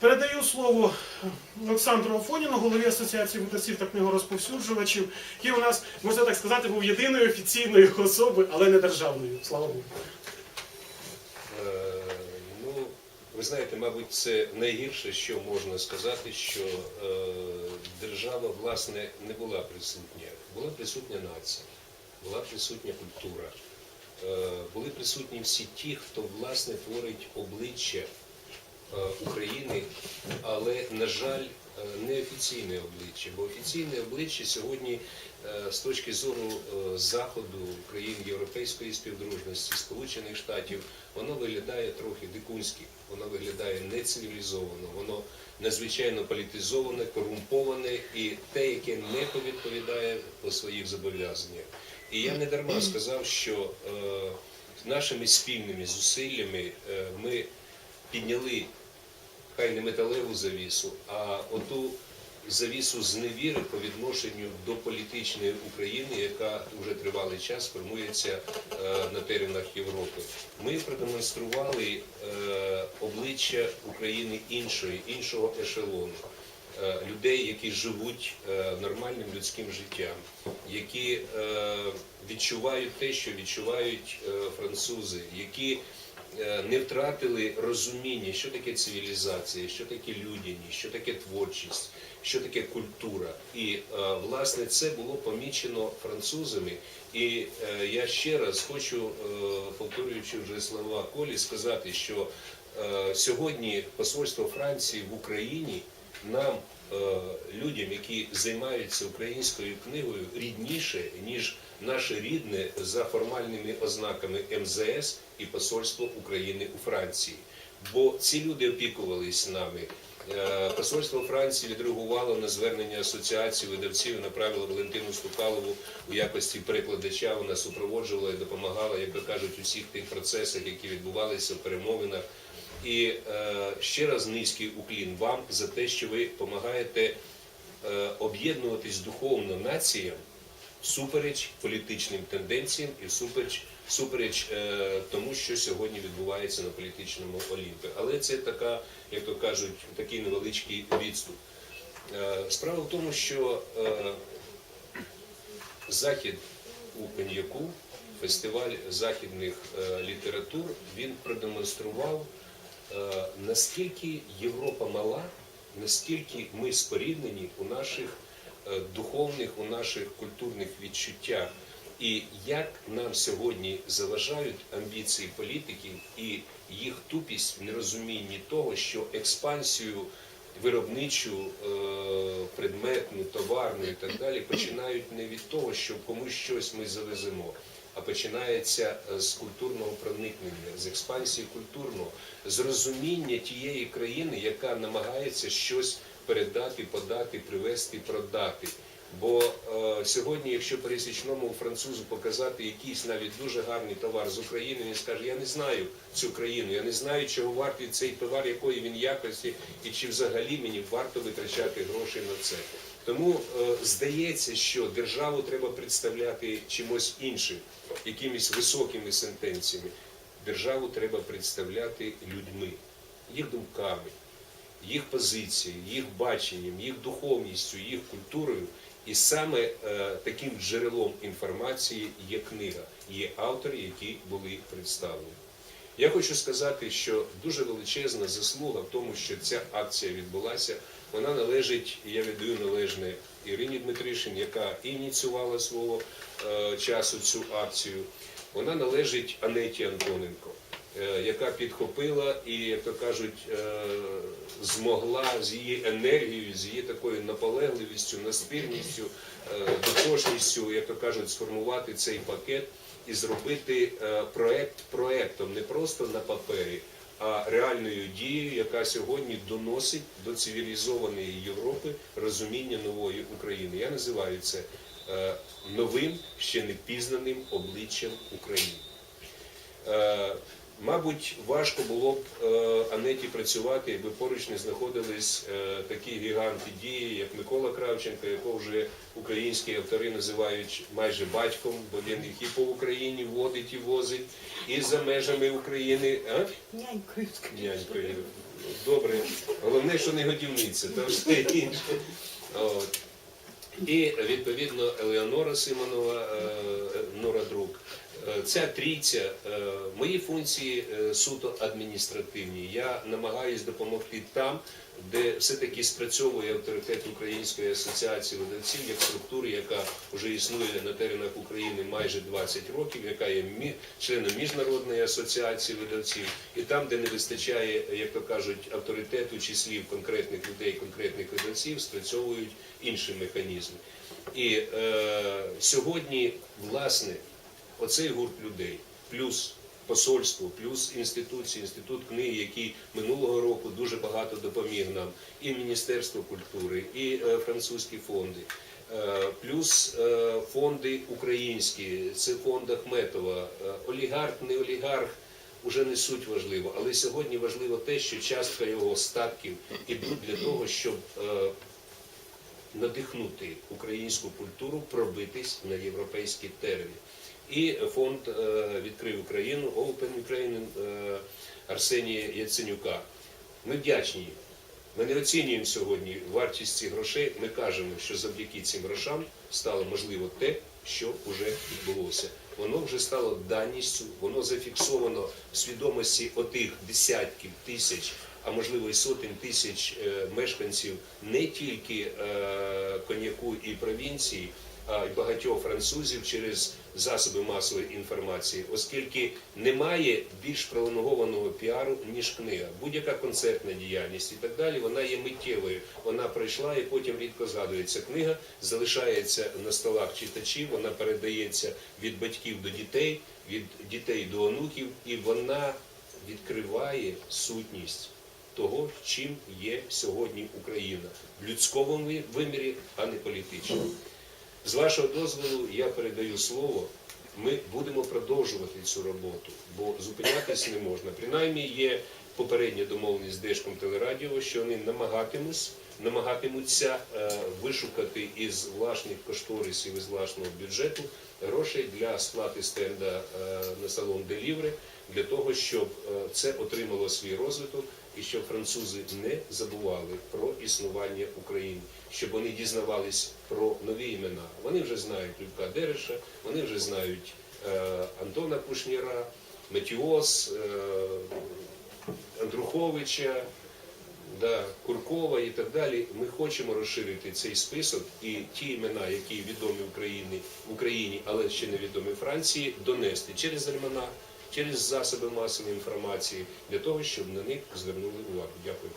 Передаю слово Олександру Афоніну, голові Асоціації видавців та книгорозповсюджувачів, який у нас, можна так сказати, був єдиною офіційною особою, але не державною. Слава Богу. Е, Ну, ви знаєте, мабуть, це найгірше, що можна сказати, що е, держава, власне, не була присутня. Була присутня нація, була присутня культура, е, були присутні всі ті, хто, власне, творить обличчя України, але, на жаль, е, не офіційне обличчя, бо офіційне обличчя сьогодні е, з точки зору е, Заходу, країн Європейської співдружності, Сполучених Штатів, воно виглядає трохи дикунськи, воно виглядає нецивілізовано, воно надзвичайно політизоване, корумповане і те, яке не відповідає по своїх зобов'язаннях. І я не дарма сказав, що нашими спільними зусиллями ми підняли хай не металеву завісу, а оту завісу зневіри по відношенню до політичної України, яка вже тривалий час формується е, на теренах Європи. Ми продемонстрували е, обличчя України іншої, іншого ешелону. Е, Людей, які живуть нормальним людським життям, які відчувають те, що відчувають французи, які не втратили розуміння, що таке цивілізація, що таке людяність, що таке творчість, що таке культура. І е, власне це було помічено французами. І е, я ще раз хочу, е, повторюючи вже слова Колі, сказати, що е, сьогодні посольство Франції в Україні нам, е, людям, які займаються українською книгою, рідніше, ніж наше рідне за формальними ознаками МЗС і Посольство України у Франції. Бо ці люди опікувались нами. Е, Посольство Франції відреагувало на звернення асоціації видавців направило Валентину Стукалову у якості перекладача. Вона супроводжувала і допомагала, як то кажуть, у всіх тих процесах, які відбувалися в перемовинах. І е, ще раз низький уклін вам за те, що ви допомагаєте е, об'єднуватись духовно націям всупереч політичним тенденціям і всупереч, всупереч е, тому, що сьогодні відбувається на політичному олімпі. Але це така, як то кажуть, такий невеличкий відступ. Справа в тому, що захід у коньяку, фестиваль західних літератур, він продемонстрував, наскільки Європа мала, наскільки ми споріднені у наших е, духовних, у наших культурних відчуттях. І як нам сьогодні заважають амбіції політиків і їх тупість в нерозумінні того, що експансію виробничу, е, предметну, товарну і так далі починають не від того, що комусь щось ми завеземо, а починається е, з культурного проникнення, з експансії культурного, з розуміння тієї країни, яка намагається щось передати, подати, привезти, продати. Бо е, сьогодні, якщо пересічному французу показати якийсь навіть дуже гарний товар з України, він скаже: я не знаю цю країну, я не знаю, чого вартий цей товар, якої він якості, і чи взагалі мені варто витрачати гроші на це. Тому е, здається, що державу треба представляти чимось іншим, якимись високими сентенціями. Державу треба представляти людьми, їх думками, їх позицією, їх баченням, їх духовністю, їх культурою. І саме е, таким джерелом інформації є книга, є автори, які були представлені. Я хочу сказати, що дуже величезна заслуга в тому, що ця акція відбулася. Вона належить, я віддаю належне Ірині Дмитришин, яка ініціювала свого е, часу цю акцію. Вона належить Анеті Антоненко, яка підхопила і, як то кажуть, е, змогла з її енергією, з її такою наполегливістю, наспірністю, е, дотошністю, як то кажуть, сформувати цей пакет і зробити е, проект проектом не просто на папері, а реальною дією, яка сьогодні доносить до цивілізованої Європи розуміння нової України. Я називаю це е, новим, ще не пізнаним обличчям України. Мабуть, важко було б е, Анеті працювати, якби поруч не знаходились е, такі гіганти дії, як Микола Кравченко, якого вже українські автори називають майже батьком, бо він їх і по Україні водить і возить, і за межами України. А? Нянькою. Нянькою. добре. Головне, що не годівниця, то все інше. От. І відповідно Елеонора Симонова, е, Нора Друк. Е, Ця трійця, е, мої функції е, суто адміністративні. Я намагаюсь допомогти там, де все-таки спрацьовує авторитет Української асоціації видавців як структури, яка вже існує на теренах України майже 20 років, яка є членом міжнародної асоціації видавців, і там, де не вистачає, як то кажуть, авторитету чи слів конкретних людей, конкретних видавців, спрацьовують інші механізми. І е, сьогодні, власне, оцей гурт людей, плюс посольство, плюс інституції, інститут книги, який минулого року дуже багато допоміг нам, і Міністерство культури, і е, французькі фонди. е, Плюс е, фонди українські, це фонд Ахметова, е, олігарх, не олігарх, уже не суть важливо, але сьогодні важливо те, що частка його статків ідуть для того, щоб е, надихнути українську культуру пробитись на європейські терени. І фонд е, відкрив Україну, Open Ukraine е, Арсенія Яценюка. Ми вдячні. Ми не оцінюємо сьогодні вартість цих грошей. Ми кажемо, що завдяки цим грошам стало можливо те, що вже відбулося. Воно вже стало даністю, воно зафіксовано в свідомості отих десятків тисяч, а можливо і сотень тисяч е, мешканців не тільки е, коньяку і провінції, й багатьох французів через засоби масової інформації, оскільки немає більш пролонгованого піару, ніж книга. Будь-яка концертна діяльність і так далі, вона є миттєвою. Вона пройшла і потім рідко згадується. Книга залишається на столах читачів, вона передається від батьків до дітей, від дітей до онуків, і вона відкриває сутність того, чим є сьогодні Україна в людському вимірі, а не політичному. З вашого дозволу я передаю слово. Ми будемо продовжувати цю роботу, бо зупинятись не можна. Принаймні є попередня домовленість з Держком телерадіо, що вони намагатимусь, намагатимуться е, вишукати із власних кошторисів, із власного бюджету грошей для сплати стенда е, на салон Делівре, для того, щоб е, це отримало свій розвиток і щоб французи не забували про існування України, щоб вони дізнавались про нові імена. Вони вже знають Любка Дереша, вони вже знають е, Антона Кушніра, Метіос, е, Андруховича, да, Куркова і так далі. Ми хочемо розширити цей список і ті імена, які відомі Україні, в Україні, але ще не відомі Франції, донести через альманах, через засоби масової інформації для того, щоб на них звернули увагу. Дякую.